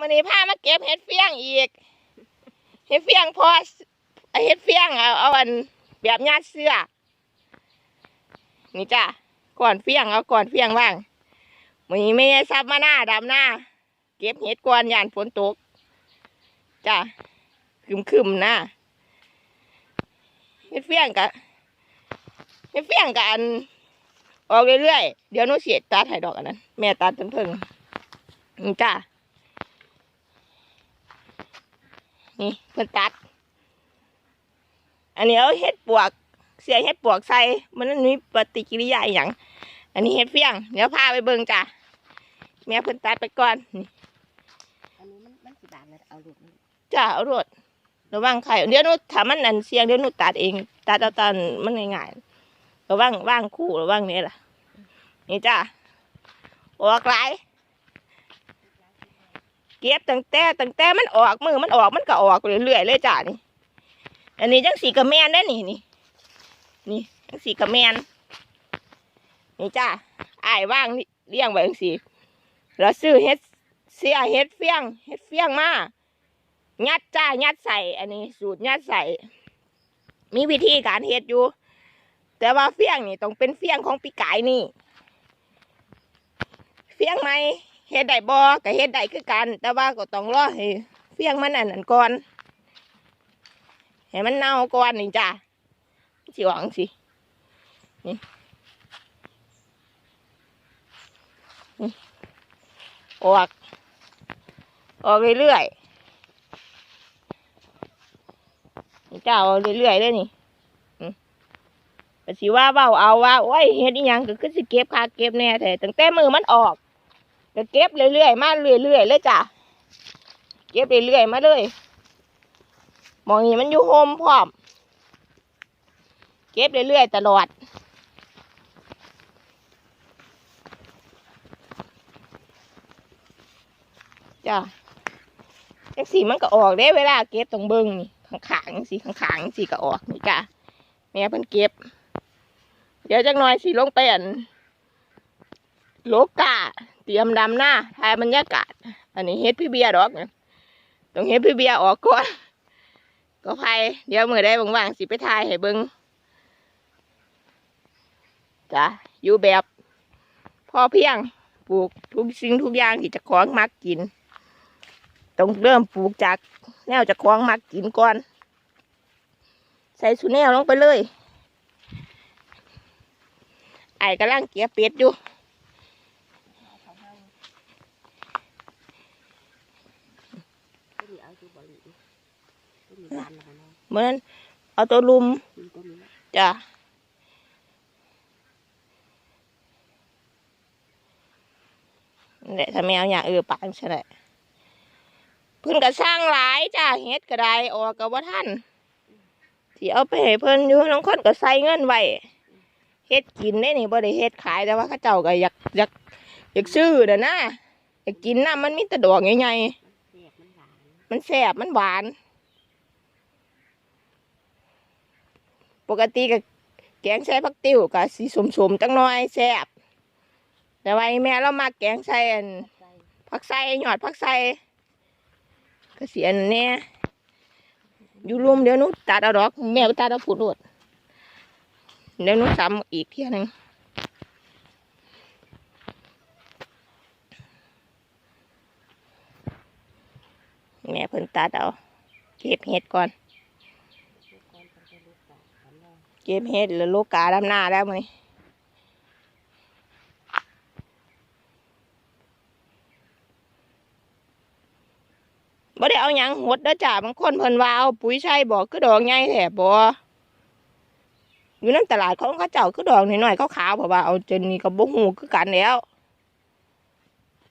วันนี้พามาเก็บเห็ดเฟี้ยงอีก เห็ดเฟี้ยงพอเห็ดเฟี้ยงเอาเอาอันแบบญาติเสื้อ นี่จ้ะก่อนเฟี้ยงเอาก่อนเฟี้ยงว่างวันนี้ไม่ได้ซับมาหน้าดำหน้า เก็บเห็ดก่อนยานฝนตกจ้ะคึมคึมๆนะเห็ดเฟี้ยงกะเห็ดเฟี้ยงกะอันออกเรื่อยๆเดี๋ยวนูเสียตัดให้ดอกอันนั้น แม่ตัดเพิ่งๆนี่จ้า นี่เพิ่นตัด อันนี้เอาเห็ดปวก เสียเห็ดปวกใส่มันนั้นมีปฏิกิริยาอย่าง อันนี้เห็ดเฟี้ยง เดี๋ยวพาไปเบิ่งจ้ะแม่เพิ่นตัดไปก่อนนี่อันนี้มันมันสิบาทเลยเอาลูกนี่จ้าเอารวดระวังไข่เดี๋ยวหนูถ้ามันอันเสียงเดี๋ยวหนูตัดเองตัดเอาตอนมันง่ายๆระวังว่างคู่ระวังนี่ล่ะนี่จ้าออกหลาย เก็บตั้งแต่ตั้งแต่มันออกมือมันออกมันก็ออกเรื่อยๆเลยจ้านี่ อันนี้จังสีกระแมนได้นี่นี่นี่จังสีกระแมนนี่จ้าอ้ายว่างเลี้ยงไว้จังสีแล้วซื้อเฮ็ดเสียเฮ็ดเฟี้ยงเฮ็ดเฟี้ยงมายัดจ้ายัดใส่ อันนี้ สูตรยัดใส่ มีวิธีการเฮ็ดอยู่ แต่ว่าเฟี้ยงนี่ต้องเป็นเฟี้ยงของปีกายนี่ เฟี้ยงไหม เฮ็ดได้บ่ก็เฮ็ดได้คือกัน แต่ว่าก็ต้องรอให้เฟี้ยงมันอันนั้นก่อนให้มันเน่าก่อนนี่จ้าสิหวังสินี่ออกออกเรื่อยๆนี่จ้าเอาเรื่อยๆเลยนี่อืมก็สิว่าเบาเอาว่าโอ้ยเฮ็ดอีหยังก็คือสิเก็บค่าเก็บแน่แต่ตั้งแต่มือมันออก ก็เก็บเรื่อยๆมาเรื่อยๆเลยจ้ะเก็บเรื่อยๆมาเลยมองนี่มันอยู่โฮมพร้อม เก็บเรื่อยๆตลอดจ้ะจังสีมันก็ออกได้เวลาเก็บตรงเบิ้งนี่ข้างๆสีข้างๆสีก็ออกนี่จ้ะแม่เพิ่นเก็บ เดี๋ยวจักหน่อยสิลงไปอันโลกา เตรียมดำหน้าถ่ายบรรยากาศ อันนี้เฮ็ดพี่เบียร์ดอกเนี่ยต้องเฮ็ดพี่เบียร์ออกก่อน ก็ไปเดี๋ยวมือได้ว่างๆสิไปถ่ายให้เบิ่งจ้ะอยู่แบบพอเพียงปลูกทุกสิ่งทุกอย่างที่จะคล้องมักกิน ต้องเริ่มปลูกจากแนวจะคล้องมักกินก่อน ใส่สุนแนวลงไปเลยไอ้กำลังเกียเป็ดอยู่ เขาให้ตัวนี้เอาตัวบริตัวนี้บานแล้วกันเนาะ เห มือนเอาตัวลุมกินตัวนี้นะจ้ะนั่นแหละถ้าแมวอย่างเออปานใช่ไหมเพิ่นก็สร้างหลายจ้าเฮ็ดก็ได้ออกกับว่าท่านที่เอาไปให้เพิ่นอยู่น้องคนก็ใส่เงินไว้เฮ็ดกินได้นี่บ่ได้เฮ็ดขายแต่ว่าเขาเจ้าก็อยากอยากอยากซื้อเด้อนะอยากกินน้ำมันมีแต่ดอกใหญ่ๆมันแสบมันหวานมันแสบมันหวาน ปกติกับแกงใส่ผักติ้วกับสีสมๆจังน้อยแสบแต่ว่าอีแม่เรามาแกงใส่อันผักใส่หยอดผักใส่ก็เสียนเนี่ยอยู่รุมเดี๋ยวนูตัดเอาดอก แม่ไปตัดเอาผุดโดดเดี๋ยวนู้ซ้ำอีกเที่ยหนึงแม่เพิ่นตัดเอาเก็บเห็ดก่อน ลูกก้อนเป็นตัวลูกกาขันเนาะ เก็บเห็ดแล้วลูกกาดำหน้าแล้วมั้ยบ่ได้เอาหยังหดเด้อจ้าบางคนเพิ่นว่าเอาปุ๋ยใช่บอกคือดอกใหญ่แท้บ่อยู่น้ำตลาดของเขาเจ้าคือดอกน้อยๆขาวๆเพราะว่าเอาจนนี่ก็บ่ฮู้คือกันแล้ว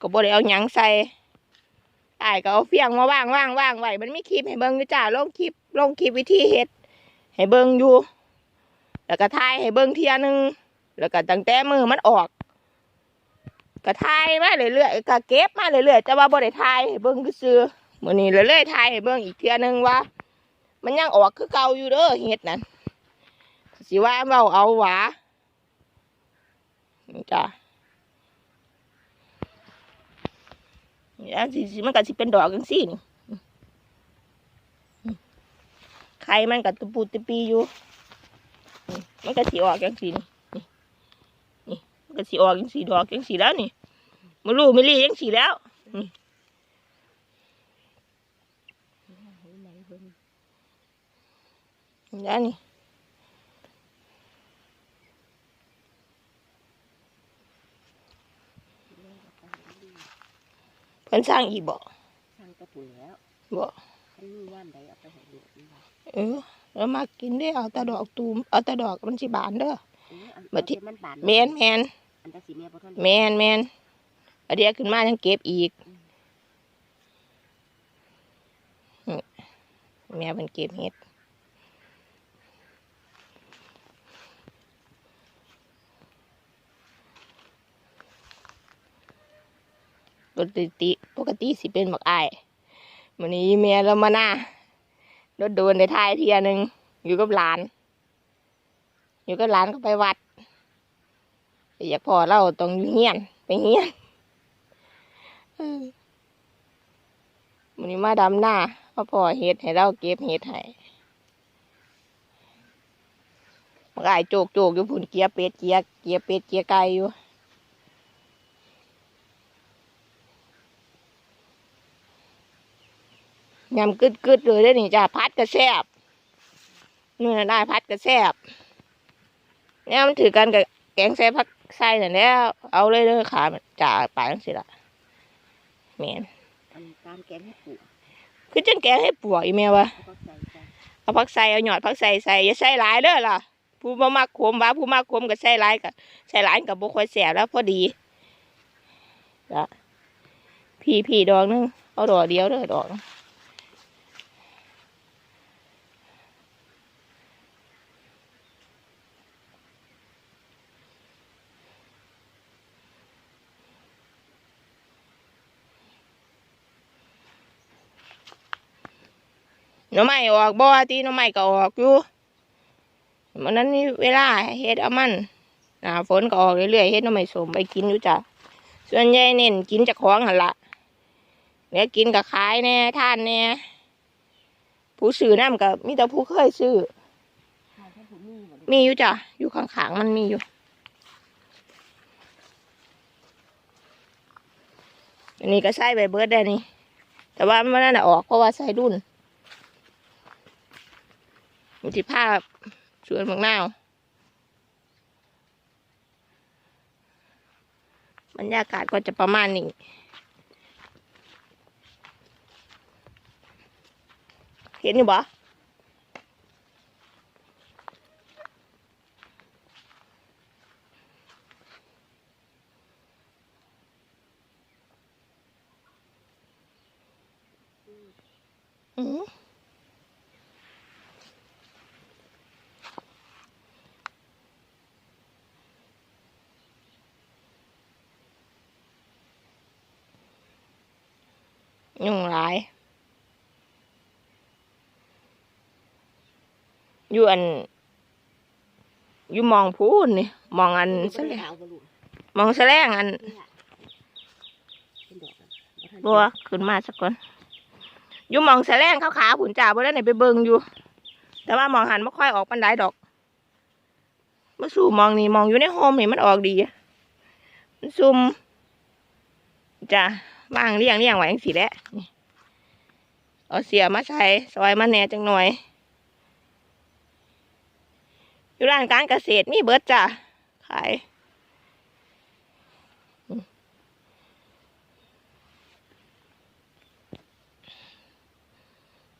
ก็บ่ได้เอาหยังใส่อ้ายก็เอาเฟียงมาว่างว่างว่างไว้มันมีคลิปให้เบิ่งอยู่จ้าลงคลิปลงคลิปวิธีเฮ็ดให้เบิ่งอยู่ แล้วก็ถ่ายให้เบิ่งเทียหนึง แล้วก็ตั้งแต่มือมันออก ก็ถ่ายมาเรื่อยๆก็เก็บมาเรื่อยๆแต่ว่าบ่ได้ถ่ายให้เบิ่งซื่อมื้อนี้เรื่อยๆถ่ายให้เบิ่งอีกเทียหนึงว่า มันยังออกคือเก่าอยู่เด้อเฮ็ดนั่นสิว่าเว้าเอาหวาจ้ะนี่แล้วสิสิมันก็สิเป็นดอกจังซี่นี่ไข่มันก็ตุปูตุปีอยู่ มันก็สิออกจังซี่นี่นี่นี่มันก็สิออกจังซี่ดอกจังซี่แล้วนี่มาลูไม่รีจังซี่แล้วเฮ้ยไหนเบิ่งแล้วนี่แม่ก็ไปดีเพิ่นสร้างอีกบ่สร้างกระปุกแล้วบ่คันมีว่านใดเอาไปให้ลูกนี่ล่ะเออ แล้วมากินได้อเอาแต่ดอกตูมเอาแต่ดอกมันสิบานเด้อเอออันบัดที่เอาที่ มันบานแมนแมนอันตะสีแม่บ่ทันแมนแมนอันเดียวขึ้นมายังเก็บอีกอืมแม่เป็นเก็บเห็ดปกติปกติสิเป็นบักอายวันนี้แม่เรามาหน้า รถโดนในท้ายเทียหนึ่งอยู่กับหลาน อยู่กับหลานก็ไปวัดอยากพอเราต้องอยู่เฮียนไปเฮียนออมันนี้มาดำหน้าพ่อพ่อเฮ็ดให้เราเก็บเฮ็ดให้มันก็ไอโจกโจกอยู่พุ่นเกียร์เป็ดเกียร์เกียร์เป็ดเกียร์ไก่อยู่ ยำกึดกึดๆเลยได้อนี่จ้าพัดกระแซบนี่นะได้พัดกระแซบเนี่ยมันถือกันกับแกงใส่ผักใส่นั่นแหล้วเอาเลยเด้อขามันจ่าไปจังสิละแม่นอันการแกงให้ปลูกคือจังแกงให้ปวกอีแม่วะแล้วก็ใส่ใส่เอาผักใส่เอาหยอดผักใส่ใส่อย่าใส่หลายเด้อล่ะผู้บ่มักขมว่าผู้มักขมก็ใส่หลายก็ใส่หลายก็บ่ค่อยแซ่บแล้วพอดีละพี่พี่ดอกหนึงเอาดอกเดียวเด้อดอก หนึ่งหน่อไม้ออกบ่ตีหน่อไม้ก็ออกอยู่มันนั้นนี่เวลาเฮ็ดเอามันหน้าฝนก็ออกเรื่อยๆเฮ็ดหน่อไม้สมไปกินอยู่จ้ะส่วนใหญ่เน้นกินจากของหันละแล้วกินกับขายแน่ท่านแน่ผู้ซื้อน้ำกับมีแต่ผู้เคยซื้อมีอยู่จ้ะอยู่ข้างๆมันมีอยู่อันนี้ก็ใส่ใบเบิร์ดได้นี่ แต่ว่ามันนั่นน่ะออกเพราะว่าใส่รุ่น มีที่ภาพสวนมองนาวบรรยากาศก็จะประมาณนี้เห็นอยู่บ่อืม ยุ่งหลาย อยู่อัน อยู่มองพูนนี่ มองอันบ่แสลได้งเอาบ่ลูกมองแสลงอันนี่ล่ะเป็นดอกอะบ่ทันบัวขึ้นมาสักคนอยู่หมองแสลงขาวๆผุนจ่าบ่ได้ไหนไปเบิงอยู่ แต่ว่าหมองหันไม่ค่อยออกปันไดดอกมาสู่หมองนี่หมองอยู่ในโฮมนี่มันออกดีอะมันซุ่มจ้ะ ว่างเลี้ยงเลี้ยงไว้จังสิแหละนี่เอาเสียมาใส่ซอยมาแหน่จังหน่อย อยู่ร้านการเกษตรมีเบิร์ดจ้ะ ขาย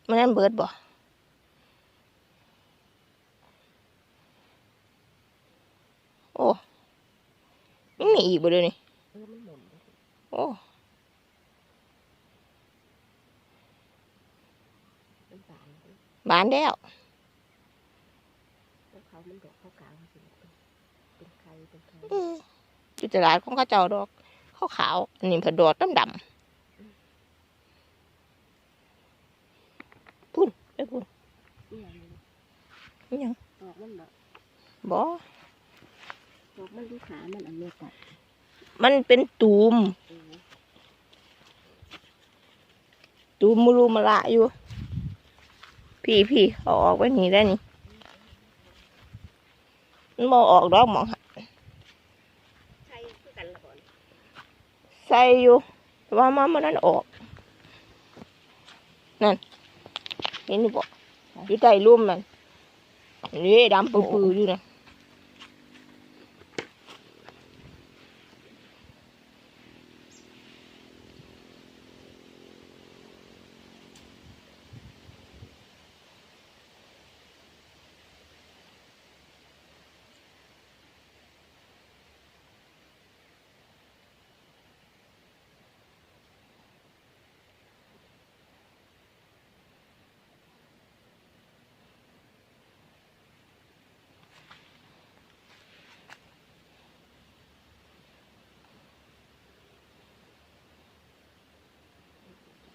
มันนั่นเบิร์ดบ่โอ้ยังมีอีกบ่เดี๋ยวนี้โอ้ มันบาน เลยบานแล้วแล้วเขามันดอกขาวๆสิเป็นเป็นไข่เป็นไข่อืมอยู่ตลาดของเข้าเจ้าดอกขาวขาวๆอันนี้เพิ่นดอกดำดำพุ่นไปพุ่นนี่อย่างนี้อิหยังดอกมันเนาะบ่ ดอกมันดูขามันอันเนี้ยตัดมันเป็นตูมเออตูมุรุมาละอยู่ พี่พี่เขาออกไปนี่ได้นี่มันบอออกดอกหมองหันใส่อยู่แต่ว่ามันมันนั่นออกนั่นเห็นอยู่บ่อยู่ใต้ร่มมันนี่ดำปื้อๆอยู่นะ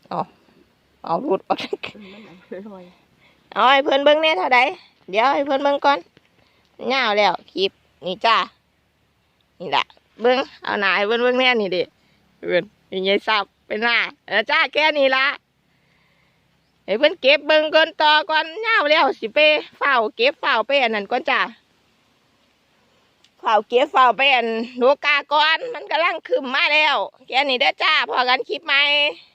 เอารุดออกมันอันลอยเอาให้เพื่อนเบิ้งแน่เท่าใดเดี๋ยวให้เพื่อนเบิ้งก่อนเงาวแล้วคลิปนี่จ้านี่แหละเบิ้งเอาหนาให้เพื่อนเบิ้งแน่นี่ดิเพื่อนยังไงสับเป็นหน้าเออจ้าแค่นี้ละให้เพื่อนเก็บเบิ้งก่อนต่อก่อนเงาวแล้วสิไปเฝ้าเก็บเฝ้าไปอันนั้นก่อนจ้าเฝ้าเก็บเฝ้าไปอันโลกาก่อนมันกำลังขึ้นมาแล้วแค่นี้เด้อจ้าพอกันคลิปใหม่ๆ